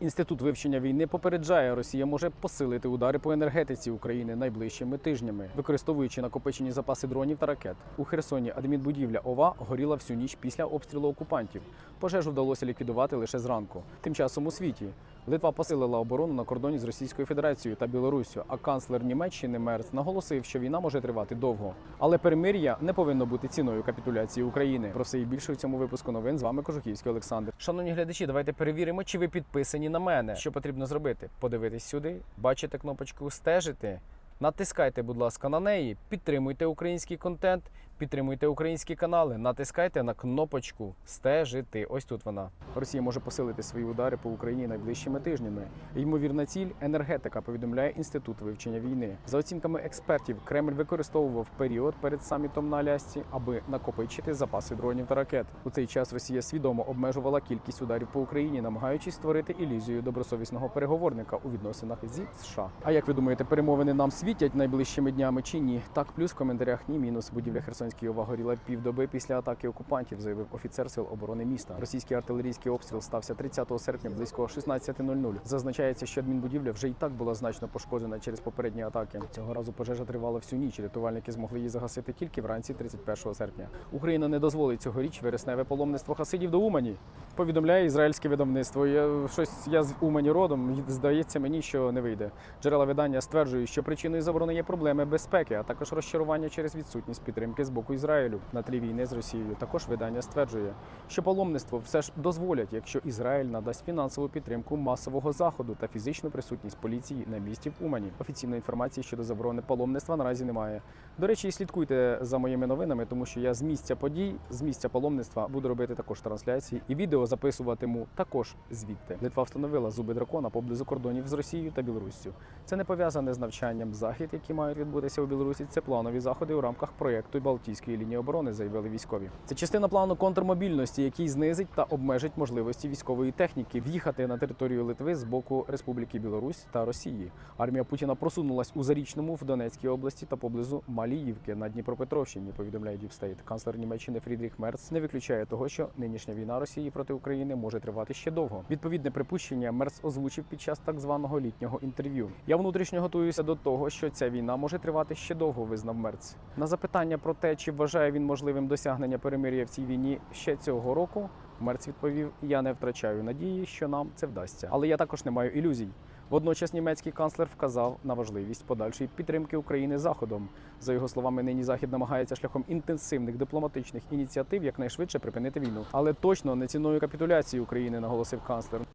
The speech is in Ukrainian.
Інститут вивчення війни попереджає, Росія може посилити удари по енергетиці України найближчими тижнями, використовуючи накопичені запаси дронів та ракет. У Херсоні адмінбудівля ОВА горіла всю ніч після обстрілу окупантів. Пожежу вдалося ліквідувати лише зранку. Тим часом у світі Литва посилила оборону на кордоні з Російською Федерацією та Білоруссю, а канцлер Німеччини Мерц наголосив, що війна може тривати довго. Але перемир'я не повинно бути ціною капітуляції України. Про все і більше у цьому випуску новин з вами Кожухівський Олександр. Шановні глядачі, давайте перевіримо, чи ви підписані на мене. Що потрібно зробити? Подивитись сюди, бачите кнопочку стежити. Натискайте, будь ласка, на неї, підтримуйте український контент, підтримуйте українські канали, натискайте на кнопочку стежити. Ось тут вона. Росія може посилити свої удари по Україні найближчими тижнями. Ймовірна ціль енергетика, повідомляє інститут вивчення війни. За оцінками експертів, Кремль використовував період перед самітом на Алясці, аби накопичити запаси дронів та ракет. У цей час Росія свідомо обмежувала кількість ударів по Україні, намагаючись створити ілюзію добросовісного переговорника у відносинах зі США. А як ви думаєте, перемовини нам світять найближчими днями чи ні? Так, плюс в коментарях ні мінус. Будівля Херсонської ОВА горіла півдоби після атаки окупантів, заявив офіцер сил оборони міста. Російський артилерійський обстріл стався 30 серпня близько 16.00. Зазначається, що адмінбудівля вже і так була значно пошкоджена через попередні атаки. Цього разу пожежа тривала всю ніч. Рятувальники змогли її загасити тільки вранці 31 серпня. Україна не дозволить цьогоріч вересневе паломництво хасидів до Умані. Повідомляє ізраїльське видавництво. Я щось я з Умані родом. Здається мені, що не вийде. Джерела видання стверджують, що причиною заборони є проблеми безпеки, а також розчарування через відсутність підтримки з боку Ізраїлю на тлі війни з Росією. Також видання стверджує, що паломництво все ж дозволять, якщо Ізраїль надасть фінансову підтримку масового заходу та фізичну присутність поліції на місці в Умані. Офіційної інформації щодо заборони паломництва наразі немає. До речі, слідкуйте за моїми новинами, тому що я з місця подій, з місця паломництва буду робити також трансляції і відео записуватиму також звідти. Литва встановила зуби дракона поблизу кордонів з Росією та Білоруссю. Це не пов'язане з навчанням захід, які мають відбутися у Білорусі. Це планові заходи у рамках проєкту Балтійської лінії оборони, заявили військові. Це частина плану контрмобільності, який знизить та обмежить можливості військової техніки в'їхати на територію Литви з боку Республіки Білорусь та Росії. Армія Путіна просунулась у Зарічному в Донецькій області та поблизу Маліївки на Дніпропетровщині. Повідомляє Діпстейт. Канцлер Німеччини Фрідріх Мерц не виключає того, що нинішня війна Росії проти України може тривати ще довго. Відповідне припущення Мерц озвучив під час так званого літнього інтерв'ю. Я внутрішньо готуюся до того, що ця війна може тривати ще довго. Визнав Мерц. На запитання про те, чи вважає він можливим досягнення перемир'я в цій війні ще цього року. Мерц відповів: Я не втрачаю надії, що нам це вдасться, але я також не маю ілюзій. Водночас німецький канцлер вказав на важливість подальшої підтримки України заходом. За його словами, нині захід намагається шляхом інтенсивних дипломатичних ініціатив якнайшвидше припинити війну, але точно не ціною капітуляції України, наголосив канцлер.